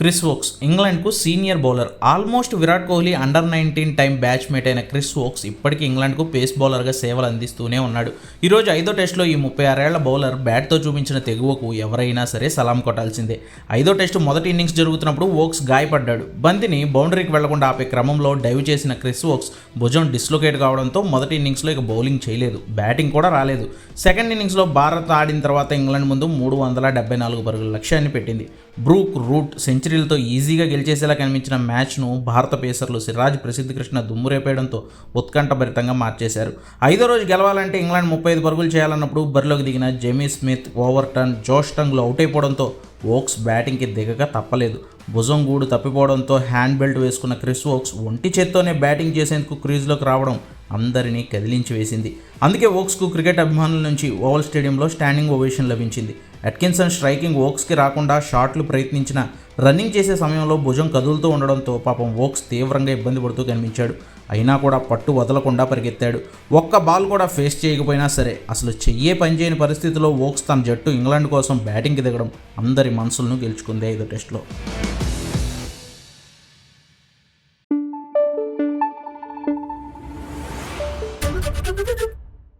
Chris Woakes. ఇంగ్లాండ్కు senior bowler. Almost Virat Kohli under nineteen time batchmate అయిన Chris Woakes ఇప్పటికీ ఇంగ్లాండ్కు face బౌలర్గా సేవలు అందిస్తూనే ఉన్నాడు. ఈరోజు ఐదో టెస్టులో ఈ ముప్పై ఆరేళ్ళ బౌలర్ బ్యాట్తో చూపించిన తెగువకు ఎవరైనా సరే సలాం కొట్టాల్సిందే. ఐదో టెస్టు మొదటి ఇన్నింగ్స్ జరుగుతున్నప్పుడు వోక్స్ గాయపడ్డాడు. బంతిని బౌండరీకి వెళ్ళకుండా ఆపే క్రమంలో డైవ్ చేసిన క్రిస్ వోక్స్ భుజం డిస్లొకేట్ కావడంతో మొదటి ఇన్నింగ్స్లో ఇక బౌలింగ్ చేయలేదు. బ్యాటింగ్ కూడా రాలేదు. సెకండ్ ఇన్నింగ్స్లో భారత్ ఆడిన తర్వాత ఇంగ్లాండ్ ముందు మూడు వందల డెబ్బై నాలుగు పరుగుల లక్ష్యాన్ని పెట్టింది. బ్రూక్ రూట్ సెంచరీలతో ఈజీగా గెలిచేసేలా కనిపించిన మ్యాచ్ను భారత పేసర్లు సిరాజ్ ప్రసిద్ధ కృష్ణ దుమ్మురేపేయడంతో ఉత్కంఠభరితంగా మార్చేశారు. ఐదో రోజు గెలవాలంటే ఇంగ్లాండ్ ముప్పై ఐదు పరుగులు చేయాలన్నప్పుడు బరిలోకి దిగిన జెమీ స్మిత్ ఓవర్టన్ జోష్ టంగ్లు అవుట్ అయిపోవడంతో ఓక్స్ బ్యాటింగ్కి దిగక తప్పలేదు. భుజం గూడు తప్పిపోవడంతో హ్యాండ్ బెల్ట్ వేసుకున్న క్రిస్ ఓక్స్ ఒంటి చేత్తోనే బ్యాటింగ్ చేసేందుకు క్రీజ్లోకి రావడం అందరినీ కదిలించి వేసింది. అందుకే ఓక్స్కు క్రికెట్ అభిమానుల నుంచి ఓవల్ స్టేడియంలో స్టాండింగ్ ఓవేషన్ లభించింది. అట్కిన్సన్ స్ట్రైకింగ్ ఓక్స్కి రాకుండా షాట్లు ప్రయత్నించిన రన్నింగ్ చేసే సమయంలో భుజం కదులుతూ ఉండడంతో పాపం ఓక్స్ తీవ్రంగా ఇబ్బంది పడుతూ కనిపించాడు. అయినా కూడా పట్టు వదలకుండా పరిగెత్తాడు. ఒక్క బాల్ కూడా ఫేస్ చేయకపోయినా సరే అసలు చెయ్యే పనిచేయని పరిస్థితిలో ఓక్స్ తన జట్టు ఇంగ్లాండ్ కోసం బ్యాటింగ్కి దిగడం అందరి మనసులను గెలుచుకుంది ఐదు టెస్ట్లో. どっ!